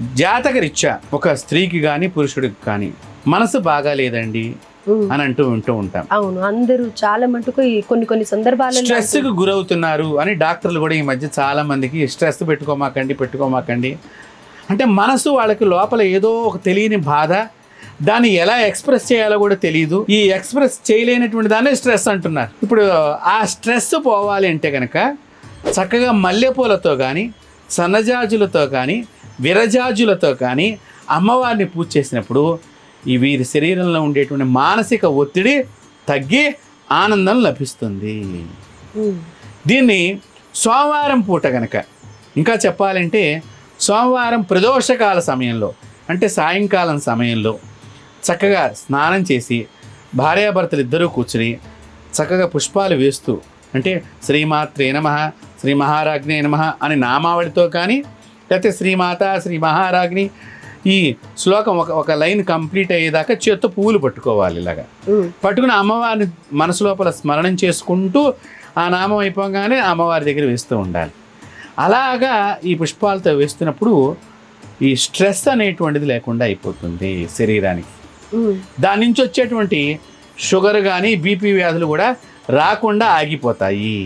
జాతక రీత్యా ఒక స్త్రీకి కానీ పురుషుడికి కానీ మనసు బాగా లేదండి. అని అంటూ వింటూ ఉంటాం. అవును అందరూ చాలా మటుకు ఈ కొన్ని కొన్ని సందర్భాలలో స్ట్రెస్కు గురవుతున్నారు అని డాక్టర్లు కూడా ఈ మధ్య చాలా మందికి స్ట్రెస్ పెట్టుకోమాకండి పెట్టుకోమాకండి. అంటే మనసు వాళ్ళకి లోపల ఏదో ఒక తెలియని బాధ దాన్ని ఎలా ఎక్స్ప్రెస్ చేయాలో కూడా తెలియదు ఈ ఎక్స్ప్రెస్ చేయలేనటువంటి దాన్నే స్ట్రెస్ అంటున్నారు. ఇప్పుడు ఆ స్ట్రెస్ పోవాలి అంటే కనుక చక్కగా మల్లెపూలతో కానీ సన్నజాజులతో కానీ విరజాజులతో కానీ అమ్మవారిని పూజ చేసినప్పుడు ఈ వీరి శరీరంలో ఉండేటువంటి మానసిక ఒత్తిడి తగ్గి ఆనందం లభిస్తుంది. దీన్ని సోమవారం పూట గనక ఇంకా చెప్పాలంటే సోమవారం ప్రదోషకాల సమయంలో అంటే సాయంకాలం సమయంలో చక్కగా స్నానం చేసి భార్యాభర్తలు ఇద్దరూ కూర్చుని చక్కగా పుష్పాలు వేస్తూ అంటే శ్రీమాత్రే నమ శ్రీ మహారాజ్ఞే నమ అని నామావళితో కానీ లేకపోతే శ్రీమాత శ్రీ మహారాజ్ని ఈ శ్లోకం ఒక ఒక లైన్ కంప్లీట్ అయ్యేదాకా చేత్తో పువ్వులు పట్టుకోవాలి ఇలాగా. పట్టుకుని అమ్మవారిని మనసు లోపల స్మరణం చేసుకుంటూ ఆ నామం అయిపోగానే అమ్మవారి దగ్గర వేస్తూ ఉండాలి అలాగా ఈ పుష్పాలతో వేస్తున్నప్పుడు ఈ స్ట్రెస్ అనేటువంటిది లేకుండా అయిపోతుంది శరీరానికి. దాని నుంచి వచ్చేటువంటి షుగర్ కానీ బీపీ వ్యాధులు కూడా రాకుండా ఆగిపోతాయి